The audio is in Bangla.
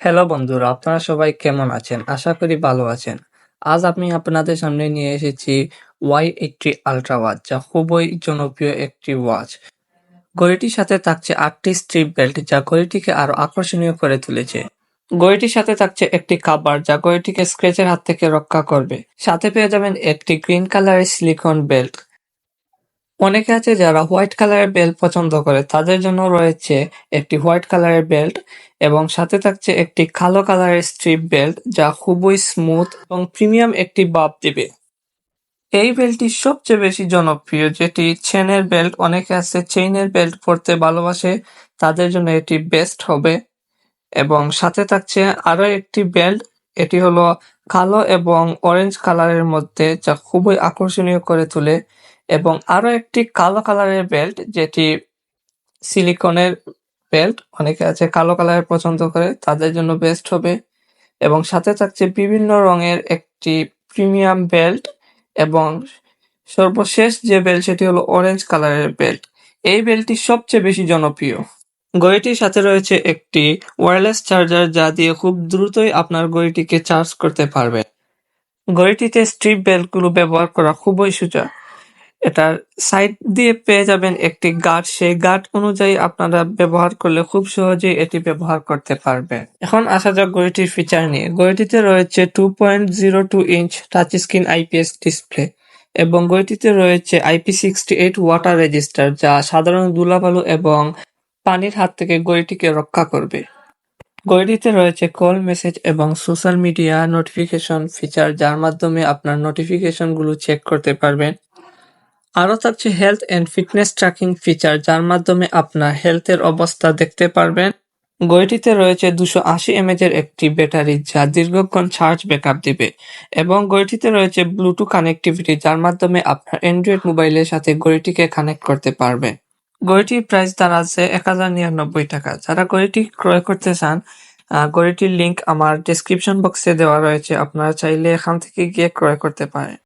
হ্যালো বন্ধুরা, আপনারা সবাই কেমন আছেন? আশা করি ভালো আছেন। আজ আমি আপনাদের সামনে নিয়ে এসেছি ওয়াই এইটটি আলট্রা ওয়াচ যা খুবই জনপ্রিয় একটি ওয়াচ ঘড়িটির সাথে থাকছে আটটি স্ট্রিপ বেল্ট যা ঘড়িটিকে আরও আকর্ষণীয় করে তুলেছে। ঘড়িটির সাথে থাকছে একটি কাভার যা ঘড়িটিকে স্ক্র্যাচের হাত থেকে রক্ষা করবে। সাথে পেয়ে যাবেন একটি গ্রিন কালারের সিলিকন বেল্ট অনেকে আছে যারা হোয়াইট কালারের বেল্ট পছন্দ করে। তাদের জন্য রয়েছে একটি হোয়াইট কালারের বেল্ট এবং সাথে থাকছে একটি কালো কালারের স্ট্রিপ বেল্ট যা খুবই স্মুথ এবং প্রিমিয়াম একটি বাপ দিবে। এই বেল্টটি সবচেয়ে বেশি জনপ্রিয়, যেটি চেনের বেল্ট, অনেকে আছে চেইনের বেল্ট পরতে ভালোবাসে, তাদের জন্য এটি বেস্ট হবে। এবং সাথে থাকছে আরও একটি বেল্ট, এটি হলো কালো এবং অরেঞ্জ কালারের মধ্যে, যা খুবই আকর্ষণীয় করে তোলে। এবং আরও একটি কালো কালারের বেল্ট, যেটি সিলিকনের বেল্ট, অনেকে আছে কালো কালারের পছন্দ করে, তাদের জন্য বেস্ট হবে। এবং সাথে থাকছে বিভিন্ন রঙের একটি প্রিমিয়াম বেল্ট এবং সর্বশেষ যে বেল্ট সেটি হলো অরেঞ্জ কালারের বেল্ট। এই বেল্টটি সবচেয়ে বেশি জনপ্রিয়। ঘড়িটির সাথে রয়েছে একটি ওয়্যারলেস চার্জার, যা দিয়ে খুব দ্রুতই আপনার ঘড়িটিকে চার্জ করতে পারবেন। ঘড়িটিতে স্ট্রিপ বেল্টগুলো ব্যবহার করা খুবই সোজা এটার সাইড দিয়ে পেয়ে যাবেন একটি গার্ড সেই গার্ড অনুযায়ী আপনারা ব্যবহার করলে খুব সহজেই এটি ব্যবহার করতে পারবেন। এখন আসা যাক গড়িটির ফিচার নিয়ে। ঘড়িটিতে রয়েছে two point zero two inch touch screen IPS display এবং গড়িটিতে রয়েছে IP sixty eight water resistor যা সাধারণ ধুলাবালু এবং পানির হাত থেকে গড়িটিকে রক্ষা করবে। গড়িটিতে রয়েছে কল মেসেজ এবং সোশ্যাল মিডিয়া নোটিফিকেশন ফিচার যার মাধ্যমে আপনার নোটিফিকেশনগুলো চেক করতে পারবেন। আরও থাকছে health and fitness tracking feature যার মাধ্যমে আপনার হেলথের অবস্থা দেখতে পারবেন। ঘড়িটিতে রয়েছে দুশো আশি এমএচের একটি ব্যাটারি, যা দীর্ঘক্ষণ চার্জ ব্যাকআপ দিবে। এবং ঘড়িটিতে রয়েছে ব্লুটুথ কানেক্টিভিটি যার মাধ্যমে আপনার অ্যান্ড্রয়েড মোবাইলের সাথে ঘড়িটিকে কানেক্ট করতে পারবে। ঘড়িটির প্রাইস দাঁড়াচ্ছে এক হাজার নিরানব্বই টাকা। যারা ঘড়িটি ক্রয় করতে চান ঘড়িটির লিংক আমার ডেসক্রিপশন বক্সে দেওয়া রয়েছে। আপনারা চাইলে এখান থেকে গিয়ে ক্রয় করতে পারেন।